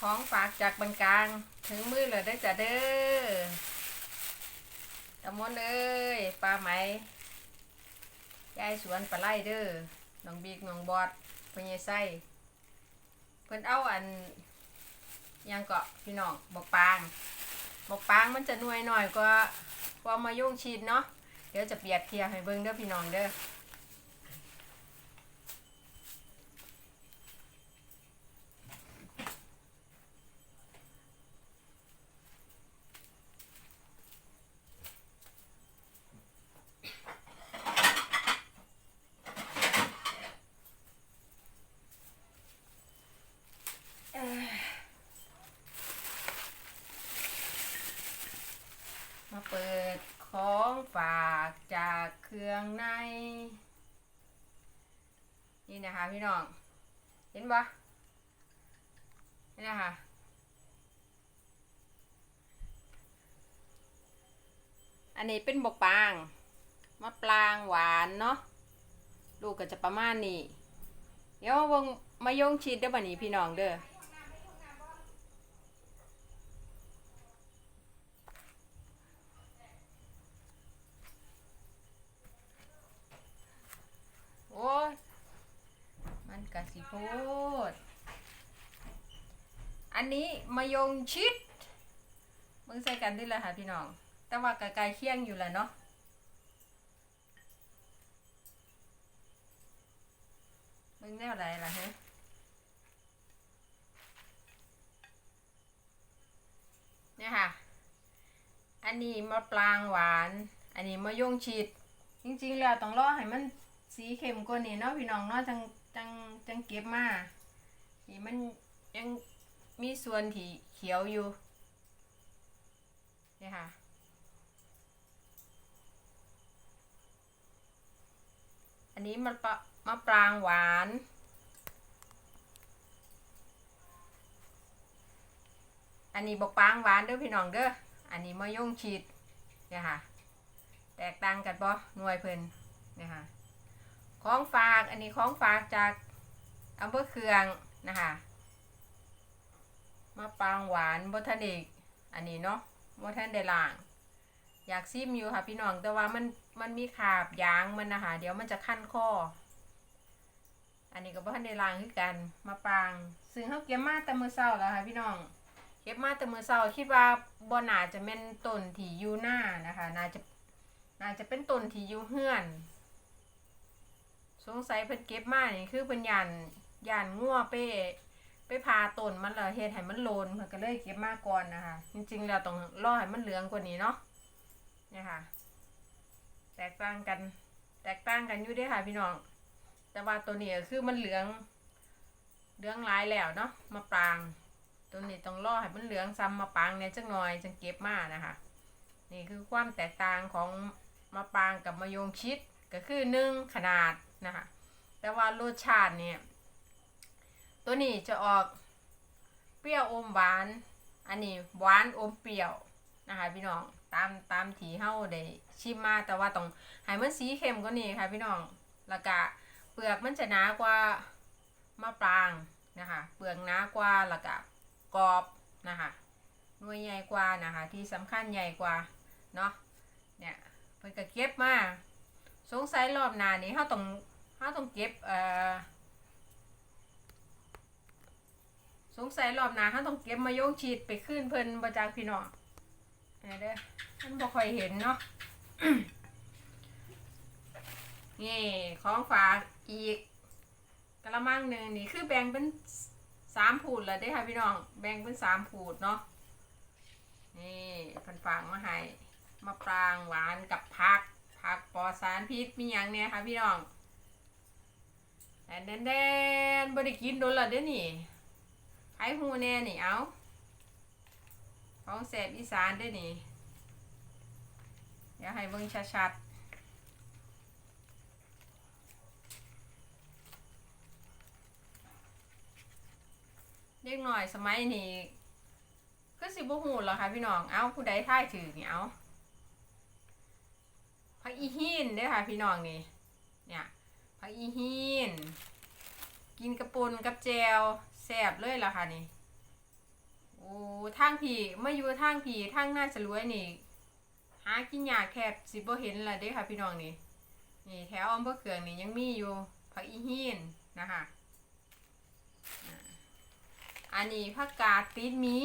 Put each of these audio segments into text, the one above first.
ของฝากจากบันกลาง ถึงมือเลยได้อจ้ะเด้อตะมนเอ้ยปลาไหมยายสวนปลาไหลเด้อน้องบิ๊กน้องบอดพญไส้เพิ่นเอาอันยังเกาะพี่น้องบอกปางบอกปางมันจะหน่วยหน่อยกว่ากว่ามายุ่งชีดเนาะเดี๋ยวจะเปรียบเทียบให้เบิ่งเด้อพี่น้องเด้อ มาเปิดของฝากจากเครื่องใน นี่นะคะ พี่น้อง เห็นปะนี่นะคะอันนี้เป็นบกปางมะปรางหวานเนาะลูกก็จะประมาณนี้ เดี๋ยวมาวงมายงชิดเด้อบันนี้พี่น้องเด้อ โอ้ย มันกะสิโพด อันนี้มา ยงชิดมึงใส่กันได้เลยค่ะพี่น้อง แต่ว่าไกลๆเคียงอยู่แหละเนาะมึงแนวอะไรล่ะฮะเนี่ยค่ะ อันนี้มะปรางหวาน อันนี้มะยงชิด จริงๆ แล้วต้องรอให้มันสีเข้มกว่านี้เนาะพี่น้องเนาะจังจังจังเก็บมาที่มันยัง มีส่วนที่เขียวอยู่เนี่ยค่ะ อันนี้มันปะมะปรางหวาน อันนี้บอกปรางหวานเด้อพี่น้องเด้อ อันนี้มะยงชิดเนี่ยค่ะ แตกต่างกันบ่หน่วยเพิ่นนะคะของฝาก อันนี้ของฝากจากอำเภอเคืองนะคะ มะปางหวานบทันเด็กอันนี้เนาะบทันได้ล้าง อยากซิมอยู่ค่ะพี่น้องแต่ว่ามันมันมีขาบยางมันนะคะเดี๋ยวมันจะขั้นคออันนี้ก็บทันได้ล้างคือกันมะปาง ซึ่งเฮาเก็บมาแต่มือเช้าแล้วค่ะพี่น้องเก็บมาแต่มือเช้าคิดว่าบ่น่าจะแม่นต้นที่อยู่หน้านะคะน่าจะน่าจะเป็นต้นที่อยู่เฮือนสงสัยเพิ่นเก็บมานี่คือเพิ่นยันยันงัวไป ไปพาต้นมันแล้วเฮ็ดให้มันโลนเพิ่นก็เลยเก็บมาก่อนนะคะ จริง ๆ แล้วต้องรอให้มันเหลืองกว่านี้เนาะเนี่ยค่ะ แตกต่างกัน แตกต่างกันอยู่ด้อค่ะพี่น้อง แต่ว่าตัวนี้คือมันเหลือง เหลืองหลายแล้วเนาะมะปราง ตัวนี้ต้องรอให้มันเหลืองซ้ำมะปรางเนี่ยจักหน่อยจังเก็บมานะคะ นี่คือความแตกต่างของมะปรางกับมะยงชิดก็คือหนึ่งขนาดนะคะ แต่ว่ารสชาติเนี่ย ตัวนี้จะออกเปรี้ยวอมหวาน อันนี้หวานอมเปรี้ยวนะคะพี่น้องตามตามที่เฮาได้ชิมมาแต่ว่าต้องให้มันสีเข้มกว่านี้ค่ะพี่น้องแล้วก็เปลือกมันจะหนากว่ามะปรางนะคะเปลือกหนากว่าแล้วก็กรอบนะคะหน่วยใหญ่กว่านะคะที่สำคัญใหญ่กว่าเนาะเนี่ยเพิ่นก็เก็บมาสงสัยรอบหน้านี้เฮาต้องเฮาต้องเก็บเอ่อ สงสัยรอบหน้าเฮาต้องเก็บมายงชีดไปขึ้นเพิ่นบ่จากพี่น้องอันนี้เด้อมันบ่ค่อยเห็นเนาะนี่ของฝากอีกกระมังหนึ่งนี่คือแบ่งเป็นสามผูดแล้วเด้ค่ะพี่น้อง แบ่งเป็นสามผูดเนาะนี่พันฝางมาให้มะปรางหวานกับผักผักปลอดสารพิษมีอย่างเนี่ยค่ะพี่น้องแดนแดนแดบริกินโดนละเด้นี่ ไข่หูแน่นี่เอาของแสบอีสานเด้อนี่ เดี๋ยวให้เบิ่งชัดๆเด็กหน่อยสมัยนี้ก็สิบ่ฮู้หรอค่ะพี่น้อง เอาผู้ใดท่ายถือนี่เอาผักอีหินเด้อค่ะพี่น้องนี่ เนี่ยผักอีหิน กินกระปุนกับแจว แซบเลยล่ะค่ะนี่ โอ้ทางผีมาอยู่ทางผีทางน่าจะรวยนี่ หากินยาแคบสิบ่เห็นละเด้ค่ะพี่น้องนี่ นี่แถวอำเภอเขืองนี่ยังมีอยู่ผักอีหินนะคะอันนี้ผักกาดตีนมี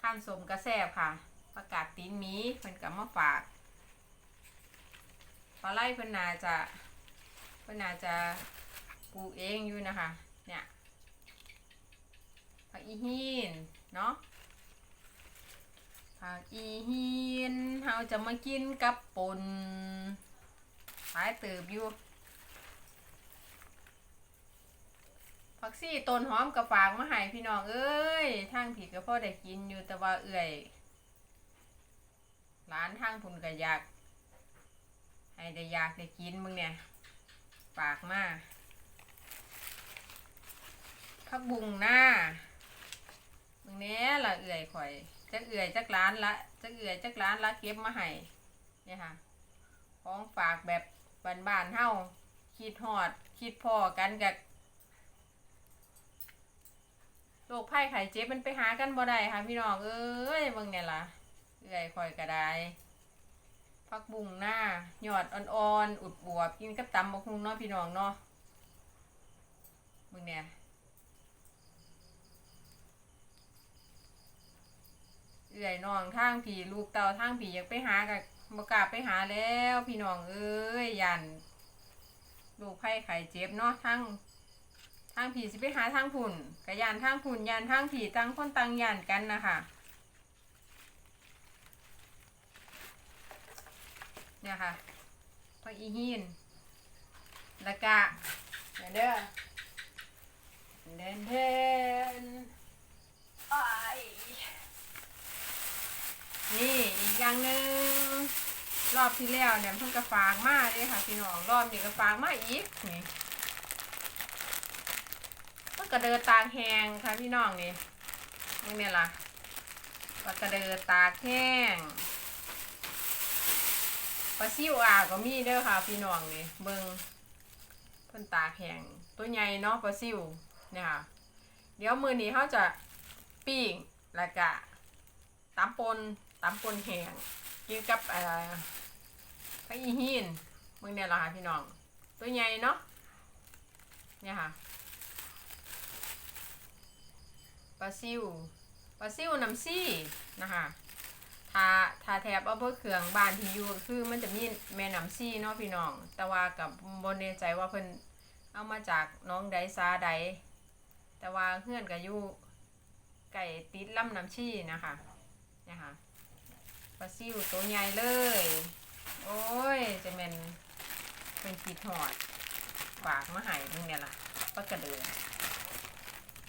ข้ามสมกระแซบค่ะผักกาดตีนมีเพิ่นกับมาฝากปลาไหลเพิ่นนาจะเพิ่นนาจะปลูกเองอยู่นะคะ เนี่ย ผักอีหินเนาะผักอีหินเราจะมากินกับปนหายเติบอยู่ผักซี่ต้นหอมกับฝากมาให้พี่น้องเอ้ยทางผิดก็พ่อได้กินอยู่แต่ว่าเอื่อยร้านทางพุ่นก็อยากให้ได้อยากได้กินมึงเนี่ยฝากมากผักบุงหน้า มึงเนี้ยละเอื่อยข่อยจักเอื่อยจักร้านละจักเอื่อยจักร้านละเก็บมาให้เนี่ยค่ะ ของฝากแบบบ้านๆเฮาคิดฮอด คิดพอกันกับโรคไข้ไข้เจ็บมันไปหากันบ่ได้ค่ะพี่น้องเอ้ยเบิ่งเนี่ยล่ะเอื่อยข่อยก็ได้พักบุ้งหน้าหยอดอ่อนๆอุดบวบกินกับตำบักหุ่งเนาะพี่น้องเนาะมึงเนี่ย เอื่อยน้องทางผีลูกเต่าทางผีอยากไปหากับบกล้าไปหาแล้วพี่น้องเอ้ยยันลูกไผ่ไข่เจ็บเนาะทางทางผีสิไปหาทางผุ่นกระยานทางผุ่นยานทางผีตั้งคนตั้งยานกันนะคะเนี่ยค่ะพออีหินล้วก็เดี๋ยวเด้อเดินเดินไอ นี่อีกอย่างหนึ่งรอบที่แล้วเนี่ยเพิ่งกระฟางมากเลยค่ะพี่น้องรอบนี้กระฟางมากอีกนี่มันกระเดินตากแห้งค่ะพี่น้องนี่นี่เนี่ยล่ะมันกระเดินตากแห้งปลาซิวอ่าก็มีเด้อค่ะ พี่น้องนี่เบิงเพิ่นตากแห้งตัวใหญ่เนาะปลาซิวเนี่ยค่ะเดี๋ยวมือนี้เขาจะปิ้งแล้วก็ตำปน ตำปนแห้งกินกับเอ่อพระอีหินมึงเนี่ยเหรอคะพี่น้อง ตัวใหญ่เนาะเนี่ยค่ะปลาซิวปลาซิวน้ำซี่นะคะถ้าถ้าแถบเอาเพื่อเครื่องบ้านที่อยู่คือมันจะมีแม่น้ำซี่เนาะพี่น้อง แต่ว่ากับบนเนใจว่าเพิ่นเอามาจากน้องไดซาไดแต่ว่าเพื่อนกับยู่ไก่ติดลำน้ำชี่นะคะเนี่ยค่ะ ปลาซิวตัวใหญ่เลย โอ้ย จะเป็นเป็นขีดหอดฝากมาใหายมึงเนี่ยล่ะปลากระเดือ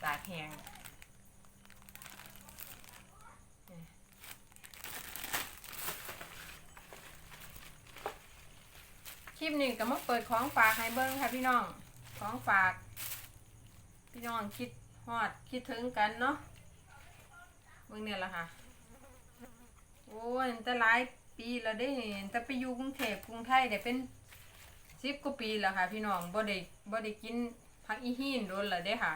ตากแหงคลิปนี้ก็มาเปิดของฝากให้เบิ้งค่ะพี่น้อง ของฝาก พี่น้องคิดฮอดคิดถึงกันเนาะเบิ้งเนี่ยล่ะค่ะ โอ้ยแต่หลายปีแล้วเด้แต่ไปอยู่กรุงเทพกรุงไทยได้เป็นสิบกว่าปีแล้วค่ะ พี่น้องบ่ได้บ่ได้กินผักอีหินโดนแล้วเด้ค่ะ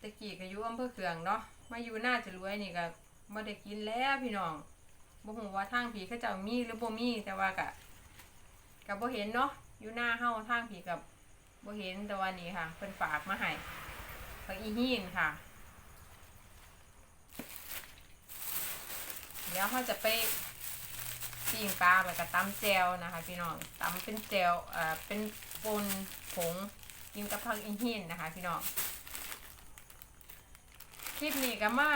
ตะกี้ก็อยู่อำเภอเขืองเนาะมาอยู่น่าจะรวยนี่ก็บ่ได้กินแล้วพี่น้องบ่ฮู้ว่าทางผีเขาเจ้ามีหรือบ่มีแต่ว่าก็ก็บ่เห็นเนาะอยู่หน้าเฮาทางผีกับบ่เห็นแต่ว่านี่ค่ะเพิ่นฝากมาให้ผักอีหินค่ะ เดี๋ยวเขาจะไปปิ้งปลาแล้วก็ตำแจวนะคะ พี่น้องตำเป็นแจวเอ่อเป็นปนผงกินกับผักอินหินนะคะ พี่น้องคลิปนี้ก็มา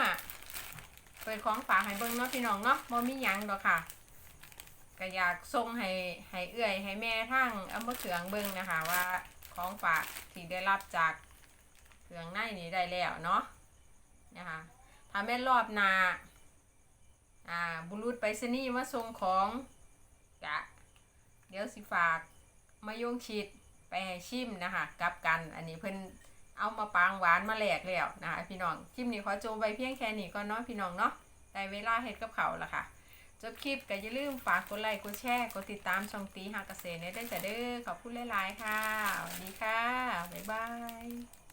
เปิดของฝากให้เบิ่งเนาะพี่น้องเนาะบ่มีหยังดอกค่ะก็อยากส่งให้ให้เอื้อยให้แม่ทั้งอำเภอเขืองเบิ่งนะคะ ว่าของฝากที่ได้รับจากเครื่องในนี้ได้แล้วเนาะนะคะถ้าแม่รอบนา อ่าบุรุษไปรษณีย์มาส่งของกะเดี๋ยวสิฝากมายงชิดไปให้ชิมนะคะกับกันอันนี้เพิ่นเอามาปางหวานมาแหลกแล้วนะคะพี่น้องคลิปนี้ขอจบไว้เพียงแค่นี้ก่อนเนาะพี่น้องเนาะได้เวลาเฮ็ดกับเขาล้วค่ะจบคลิปก็อย่าลืมฝากกดไลค์กดแชร์กดติดตามช่องตีหาเกษตรได้ด้วยจ้ะเด้อขอบคุณหลายๆค่ะสวัสดีค่ะบ๊ายบาย